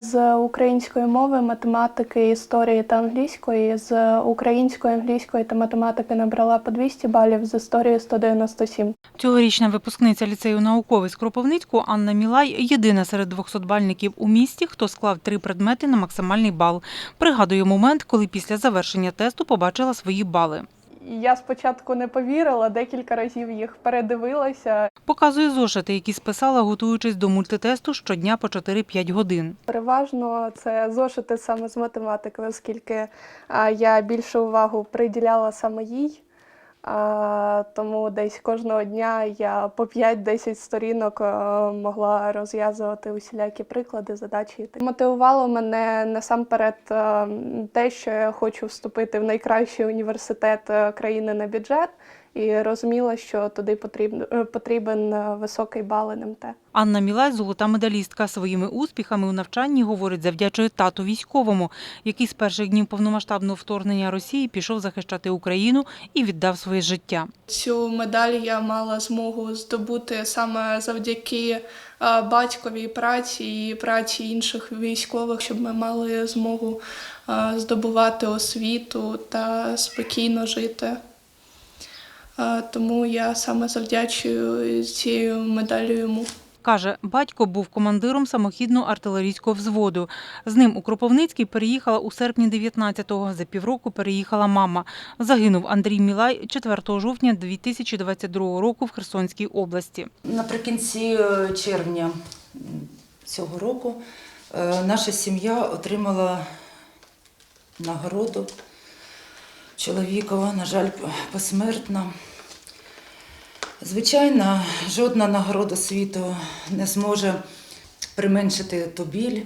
З української мови, математики, історії та англійської, з української, англійської та математики набрала по 200 балів, з історії 197. Цьогорічна випускниця ліцею науковий з Кропивницького Анна Мілай єдина серед 200-бальників у місті, хто склав три предмети на максимальний бал. Пригадує момент, коли після завершення тесту побачила свої бали. Я спочатку не повірила, декілька разів їх передивилася. Показує зошити, які списала, готуючись до мультитесту щодня по 4-5 годин. Переважно це зошити саме з математики, оскільки я більше увагу приділяла саме їй. А, тому десь кожного дня я по 5-10 сторінок е, могла розв'язувати усілякі приклади, задачі. Мотивувало мене насамперед е, те, що я хочу вступити в найкращий університет е, країни на бюджет, і розуміла, що туди потрібен, потрібен е, високий бал НМТ. Анна Мілай – золота медалістка. Своїми успіхами у навчанні, говорить, завдячує тату військовому, який з перших днів повномасштабного вторгнення Росії пішов захищати Україну і віддав своє життя. Цю медаль я мала змогу здобути саме завдяки е, батьковій праці і праці інших військових, щоб ми мали змогу е, здобувати освіту та спокійно жити. Тому я саме завдячую цією медаллю йому. Каже, батько був командиром самохідного артилерійського взводу. З ним у Кропивницький переїхала у серпні 19-го. За півроку переїхала мама. Загинув Андрій Мілай 4 жовтня 2022 року в Херсонській області. Наприкінці е, червня цього року е, наша сім'я отримала нагороду чоловікова, на жаль, посмертна. Звичайно, жодна нагорода світу не зможе применшити ту біль,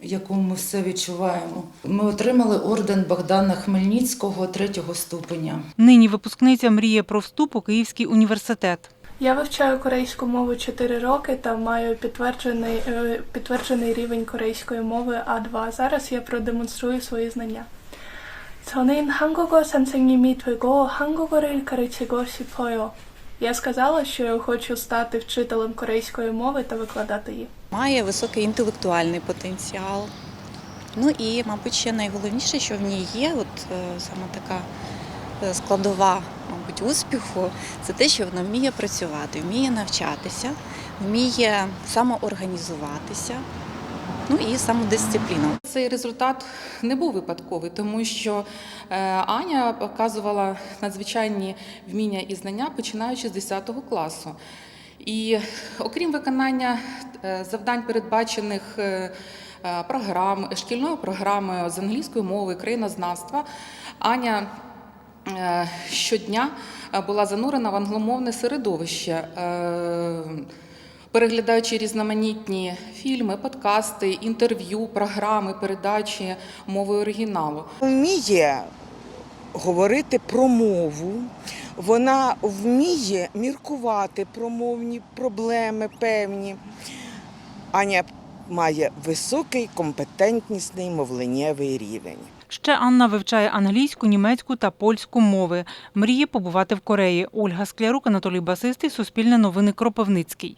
яку ми все відчуваємо. Ми отримали орден Богдана Хмельницького третього ступеня. Нині випускниця мріє про вступ у Київський університет. Я вивчаю корейську мову 4 роки та маю підтверджений, е, підтверджений рівень корейської мови А2. Зараз я продемонструю свої знання. 저는 한국어 선생님이 되고 한국어를 가르치고 싶어요. Я сказала, що я хочу стати вчителем корейської мови та викладати її. має високий інтелектуальний потенціал. Ну і, мабуть, ще найголовніше, що в ній є, от е, саме така е, складова, мабуть, успіху, це те, що вона вміє працювати, вміє навчатися, вміє самоорганізуватися, ну і самодисципліну. Цей результат не був випадковий, тому що е, Аня показувала надзвичайні вміння і знання, починаючи з 10 класу. І окрім виконання е, завдань, передбачених е, програм, шкільною програмою з англійської мови, країнознавства, Аня щодня була занурена в англомовне середовище. Переглядаючи різноманітні фільми, подкасти, інтерв'ю, програми, передачі мовою оригіналу. вміє говорити про мову, вона вміє міркувати про мовні проблеми певні. Аня має високий компетентнісний мовленнєвий рівень. Ще Анна вивчає англійську, німецьку та польську мови. Мріє побувати в Кореї. Ольга Склярук, Анатолій Басистий, Суспільне новини Кропивницький.